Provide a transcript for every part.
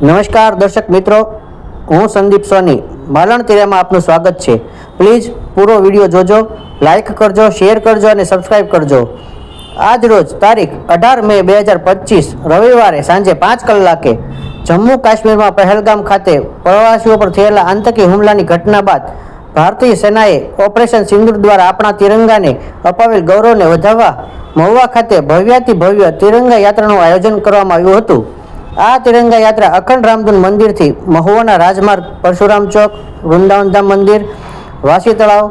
નમસ્કાર દર્શક મિત્રો, હું સંદીપ સોની. માલણ તિરામાં આપનું સ્વાગત છે. પ્લીઝ પૂરો વીડિયો જોજો લાઇક કરજો શેર કરજો અને સબસ્ક્રાઇબ કરજો. આજ રોજ તારીખ અઢાર મે બે હજાર પચીસ, રવિવારે સાંજે પાંચ કલાકે, જમ્મુ કાશ્મીરમાં પહેલગામ ખાતે પ્રવાસીઓ પર થયેલા આતંકી હુમલાની ઘટના બાદ, ભારતીય સેનાએ ઓપરેશન સિંદૂર દ્વારા આપણા તિરંગાને અપાવેલ ગૌરવને વધારવા મહુવા ખાતે ભવ્યાતિ ભવ્ય તિરંગા યાત્રાનું આયોજન કરવામાં આવ્યું હતું. આ તિરંગા યાત્રા અખંડ રામધૂન મંદિરથી મહુવાના રાજમાર્ગ, પરશુરામ ચોક વૃંદાવનધામ મંદિર, વાસી તળાવ,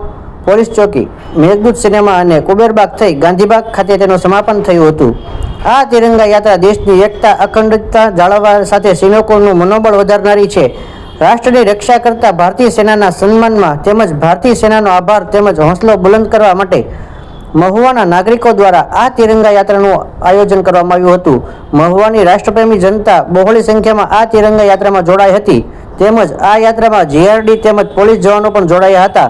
પોલીસ ચોકી, મેઘદૂત સિનેમા અને કુબેરબાગ થઈ ગાંધીબાગ ખાતે તેનું સમાપન થયું હતું. આ તિરંગા યાત્રા દેશની એકતા અખંડતા જાળવવા સાથે સૈનિકોનું મનોબળ વધારનારી છે. રાષ્ટ્રની રક્ષા કરતા ભારતીય સેનાના સન્માનમાં તેમજ ભારતીય સેનાનો આભાર તેમજ હોંસલો બુલંદ કરવા માટે મહુવાના નાગરિકો દ્વારા આ તિરંગા યાત્રાનું આયોજન કરવામાં આવ્યું હતું. મહુવાની રાષ્ટ્રપ્રેમી જનતા બહોળી સંખ્યામાં આ તિરંગા યાત્રામાં જોડાઈ હતી. તેમજ આ યાત્રામાં જીઆરડી તેમજ પોલીસ જવાનો પણ જોડાયા હતા.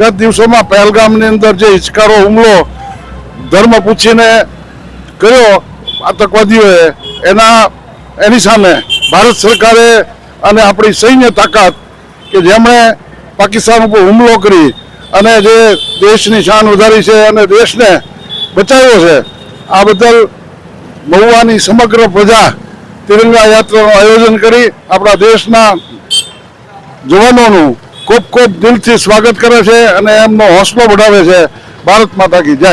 ગત દિવસોમાં પહેલગામની અંદર જે હિચકારો, હુમલો, ધર્મ પૂછીને કર્યો આતંકવાદીઓએ, એના, એની સામે ભારત સરકારે અને આપણી સૈન્ય તાકાત કે જેમણે પાકિસ્તાન ઉપર હુમલો કરી અને જે દેશની શાન વધારી છે અને દેશને બચાવ્યો છે, આ બદલ મહુવાની સમગ્ર પ્રજા તિરંગા યાત્રાનું આયોજન કરી આપણા દેશના જવાનોનું ખૂબ ખૂબ દિલથી સ્વાગત કરે છે અને એમનો હોંસલો વધાવે છે. ભારત માતા કી જય.